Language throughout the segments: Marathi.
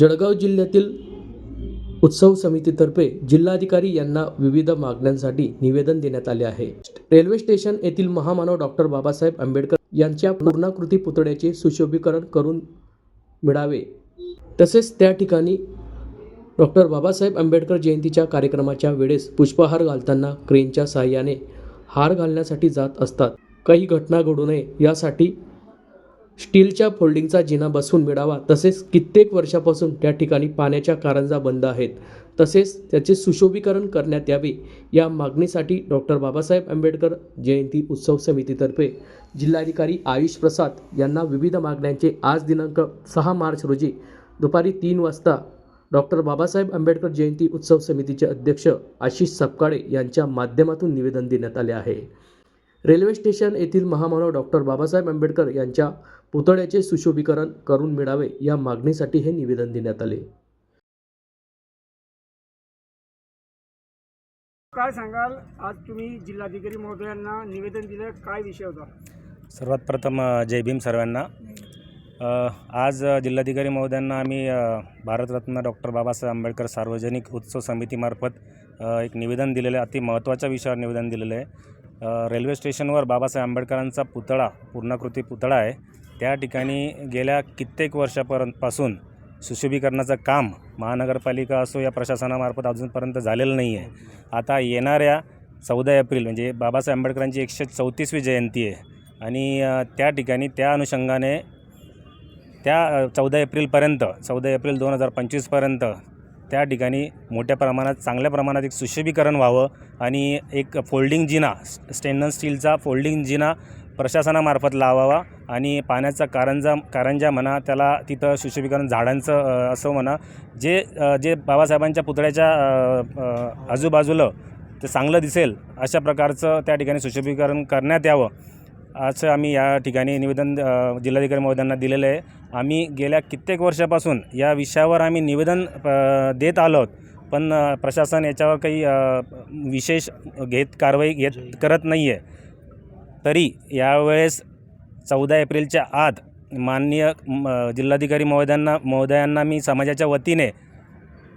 जळगाव जिल्ह्यातील उत्सव समितीतर्फे जिल्हाधिकारी यांना विविध मागण्यांसाठी निवेदन देण्यात आले आहे. रेल्वे स्टेशन येथील महामानव डॉक्टर बाबासाहेब आंबेडकर यांच्या पूर्णाकृती पुतळ्याचे सुशोभीकरण करून मिळावे. तसेच त्या ठिकाणी डॉक्टर बाबासाहेब आंबेडकर जयंतीच्या कार्यक्रमाच्या वेळेस पुष्पहार घालताना क्रेनच्या सहाय्याने हार घालण्यासाठी जात असतात. काही घटना घडू नये यासाठी स्टीलच्या फोल्डिंगचा जिना बसवून मिळावा. तसेच कित्येक वर्षापासून त्या ठिकाणी पाण्याच्या कारंजा बंद आहेत. तसेच त्याचे सुशोभीकरण करण्यात यावे या मागणीसाठी डॉक्टर बाबासाहेब आंबेडकर जयंती उत्सव समितीतर्फे जिल्हाधिकारी आयुष प्रसाद यांना विविध मागण्यांचे आज दिनांक सहा मार्च रोजी दुपारी तीन वाजता डॉक्टर बाबासाहेब आंबेडकर जयंती उत्सव समितीचे अध्यक्ष आशिष सपकाळे यांच्या माध्यमातून निवेदन देण्यात आले आहे. रेल्वे स्टेशन येथील महामानव डॉक्टर बाबासाहेब आंबेडकर यांच्या पुतळ्याचे सुशोभीकरण करून मिळावे या मागणीसाठी हे निवेदन देण्यात आले. काय सांगाल? आज तुम्ही जिल्हाधिकारी महोदयांना निवेदन दिलं काय विषय होता? सर्वात प्रथम जय भीम सर्वांना. आज जिल्हाधिकारी महोदयांना आम्ही भारतरत्न डॉक्टर बाबासाहेब आंबेडकर सार्वजनिक उत्सव समितीमार्फत एक निवेदन दिलेलं आहे. अति महत्त्वाच्या विषयावर निवेदन दिलेलं आहे. रेल्वे स्टेशनवर बाबासाहेब आंबेडकरांचा पुतळा पूर्णाकृती पुतळा आहे. त्या ठिकाणी गेल्या कित्येक वर्षापर्यंतपासून सुशोभीकरणाचं काम महानगरपालिका असो या प्रशासनामार्फत अजूनपर्यंत झालेलं नाही आहे. आता येणाऱ्या चौदा एप्रिल म्हणजे बाबासाहेब आंबेडकरांची एकशे चौतीसवी जयंती आहे. आणि त्या ठिकाणी त्या अनुषंगाने त्या चौदा एप्रिलपर्यंत चौदा एप्रिल दोन हजार पंचवीसपर्यंत त्या ठिकाणी मोठ्या प्रमाणात चांगल्या प्रमाणात एक सुशोभीकरण व्हावं आणि एक फोल्डिंग जिना स्टेनलेस स्टीलचा फोल्डिंग जिना प्रशासनामार्फत लावावा आणि पाण्याचा कारंजा कारंजा म्हणा त्याला तिथं सुशोभीकरण झाडांचं असं म्हणा जे जे बाबासाहेबांच्या पुतळ्याच्या आजूबाजूला ते चांगलं दिसेल अशा प्रकारचं त्या ठिकाणी सुशोभीकरण करण्यात यावं. असं आम्ही या ठिकाणी निवेदन जिल्हाधिकारी महोदयांना दिलेलं आहे. आम्ही गेल्या कित्येक वर्षापासून या विषयावर आम्ही निवेदन देत आलो आहोत पण प्रशासन याच्यावर काही विशेष घेत कारवाई घेत करत नाही आहे तरी यावेळेस चौदा एप्रिलच्या आत माननीय जिल्हाधिकारी महोदयांना महोदयांना मी समाजाच्या वतीने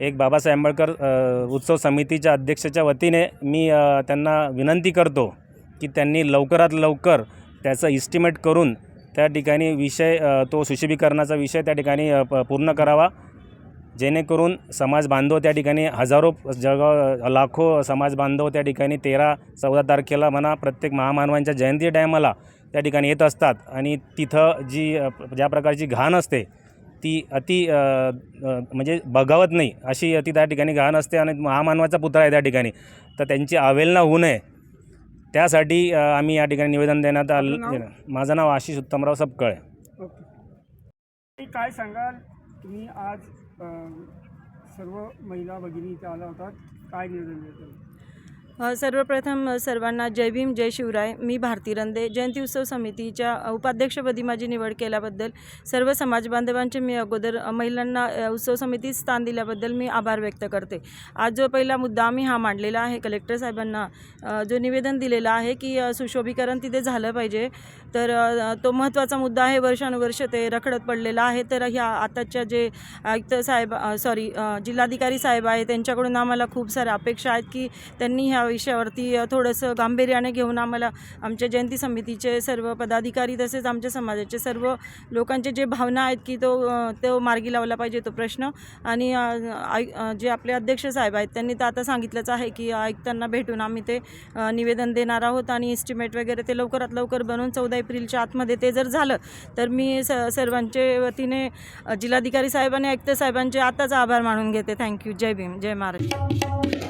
एक बाबासाहेब आंबेडकर उत्सव समितीच्या अध्यक्षाच्या वतीने मी त्यांना विनंती करतो की त्यांनी लवकरात लवकर त्याचं इस्टिमेट करून त्या ठिकाणी विषय तो सुशोभीकरणाचा विषय त्या ठिकाणी प- पूर्ण करावा. जेणेकरून समाज बांधव त्या ठिकाणी हजारो जळगाव लाखो समाज बांधव त्या ठिकाणी तेरा चौदा तारखेला म्हणा प्रत्येक महामानवांच्या जयंती टायमाला त्या ठिकाणी येत असतात. आणि तिथं जी ज्या प्रकारची घाण असते ती अति म्हणजे बघावत नाही अशी अति त्या ठिकाणी घाण असते आणि महामानवाचा पुतळा आहे त्या ठिकाणी. तर त्यांची अवेलना होऊ नये. त्यासाठी आम्ही या ठिकाणी निवेदन देण्यात? आलं माझं नाव आशिष उत्तमराव सपकळे. ओके. काय सांगाल? तुम्ही आज सर्व महिला भगिनी इथे आल्या होतात. काय निवेदन देतात अ, सर्वप्रथम सर्वांना जय भीम जय शिवराय. मी भारती रंदे. जयंती उत्सव समितीच्या उपाध्यक्षपदी माझी निवड केल्याबद्दल सर्व समाज बांधवांचे मी अगोदर महिलांना उत्सव समितीत स्थान दिल्याबद्दल मी आभार व्यक्त करते. आज जो पहिला मुद्दा आम्ही हा मांडलेला आहे कलेक्टर साहेबांना जो निवेदन दिलेलं आहे की सुशोभीकरण तिथे झालं पाहिजे तर तो महत्त्वाचा मुद्दा आहे. वर्षानुवर्ष ते रखडत पडलेला आहे. तर ह्या आताच्या जे आयुक्त साहेब सॉरी जिल्हाधिकारी साहेब आहे त्यांच्याकडून आम्हाला खूप साऱ्या अपेक्षा आहेत की त्यांनी ह्या विषयावरती थोडंसं गांभीर्याने घेऊन आम्हाला आमच्या जयंती समितीचे सर्व पदाधिकारी तसेच आमच्या समाजाचे सर्व लोकांचे जे भावना आहेत की तो तो मार्गी लावला पाहिजे तो प्रश्न. आणि जे आपले अध्यक्ष साहेब आहेत त्यांनी तर आता सांगितलंच आहे की आयुक्तांना भेटून आम्ही ते निवेदन देणार आहोत आणि इस्टिमेट वगैरे ते लवकरात लवकर बनवून चौदा एप्रिलच्या आतमध्ये ते जर झालं तर मी स सर्वांचे वतीने जिल्हाधिकारी साहेब आणि आयुक्त साहेबांचे आताच आभार मानून घेते. Thank you. जय भीम. जय महाराष्ट्र.